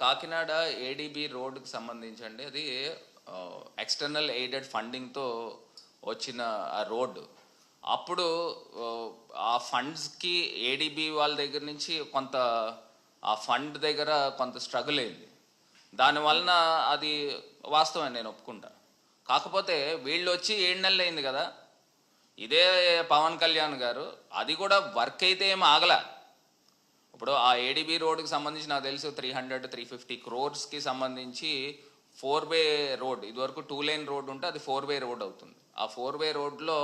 Kakinada ADB రోడ్కి సంబంధించి అండి అది ఎక్స్టర్నల్ ఎయిడెడ్ ఫండింగ్తో వచ్చిన ఆ రోడ్డు అప్పుడు ఆ, ఫండ్స్కి ఏడీబీ వాళ్ళ దగ్గర నుంచి కొంత ఆ ఫండ్ దగ్గర కొంత స్ట్రగుల్ అయింది. దానివలన అది వాస్తవం నేను ఒప్పుకుంటా. కాకపోతే వీళ్ళు వచ్చి ఏడు నెలలు అయింది కదా. ఇదే పవన్ కళ్యాణ్ గారు అది కూడా వర్క్ అయితే ఏం ఆగలా. ఇప్పుడు ఆ ఏడిబి రోడ్కి సంబంధించి నాకు తెలుసు త్రీ హండ్రెడ్ త్రీ ఫిఫ్టీ క్రోర్స్కి సంబంధించి ఫోర్ వే రోడ్ ఇదివరకు టూ లైన్ రోడ్ ఉంటే అది ఫోర్ వే రోడ్ అవుతుంది. ఆ ఫోర్ వే రోడ్లో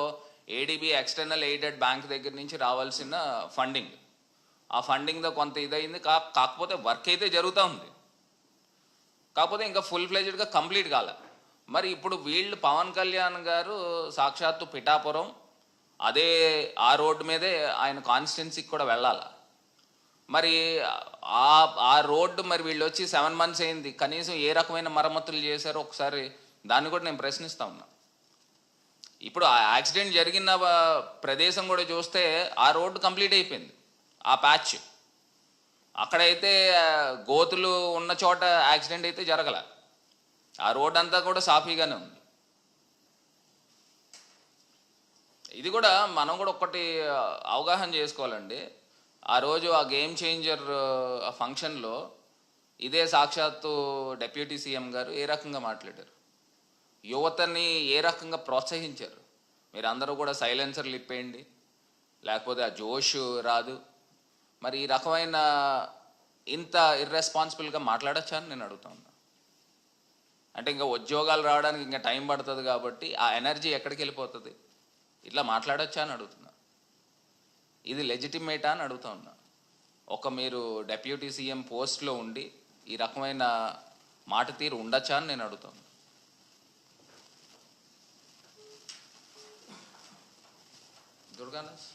ఏడిబి ఎక్స్టర్నల్ ఎయిడెడ్ బ్యాంక్ దగ్గర నుంచి రావాల్సిన ఫండింగ్ ఆ ఫండింగ్తో కొంత ఇదైంది కా కాకపోతే వర్క్ అయితే జరుగుతూ ఉంది. కాకపోతే ఇంకా ఫుల్ ఫ్లెజ్డ్గా కంప్లీట్ కాలే. మరి ఇప్పుడు వీళ్ళు పవన్ కళ్యాణ్ గారు సాక్షాత్తు పిఠాపురం అదే ఆ రోడ్డు మీదే ఆయన కాన్స్టిట్యున్సీకి కూడా వెళ్ళాలా? మరి ఆ ఆ రోడ్డు మరి వీళ్ళు వచ్చి సెవెన్ మంత్స్ అయింది. కనీసం ఏ రకమైన మరమ్మతులు చేశారో ఒకసారి దాన్ని కూడా నేను ప్రశ్నిస్తా ఉన్నా. ఇప్పుడు ఆ యాక్సిడెంట్ జరిగిన ప్రదేశం కూడా చూస్తే ఆ రోడ్డు కంప్లీట్ అయిపోయింది. ఆ ప్యాచ్. అక్కడైతే గోతులు ఉన్న చోట యాక్సిడెంట్ అయితే జరగల. ఆ రోడ్ అంతా కూడా సాఫీగానే ఉంది. ఇది కూడా మనం కూడా ఒక్కటి అవగాహన చేసుకోవాలండి. ఆ రోజు ఆ గేమ్ చేంజర్ ఆ ఫంక్షన్లో ఇదే సాక్షాత్తు డెప్యూటీ సీఎం గారు ఏ రకంగా మాట్లాడారు? యువతని ఏ రకంగా ప్రోత్సహించారు? మీరు అందరూ కూడా సైలెన్సర్లు ఇప్పేయండి లేకపోతే ఆ జోష్ రాదు. మరి ఈ రకమైన ఇంత ఇర్రెస్పాన్సిబుల్గా మాట్లాడచ్చా అని నేను అడుగుతాను అంటే ఇంకా ఉద్యోగాలు రావడానికి ఇంకా టైం పడుతుంది కాబట్టి ఆ ఎనర్జీ ఎక్కడికి వెళ్ళిపోతుంది? ఇట్లా మాట్లాడచ్చా అని అడుగుతున్నాను ఇది లెజిటిమేటా అని అడుగుతా ఉన్నా. ఒక మీరు డెప్యూటీ సీఎం పోస్ట్లో ఉండి ఈ రకమైన మాట తీరు ఉండొచ్చా అని నేను అడుగుతాను దుర్గానాథ్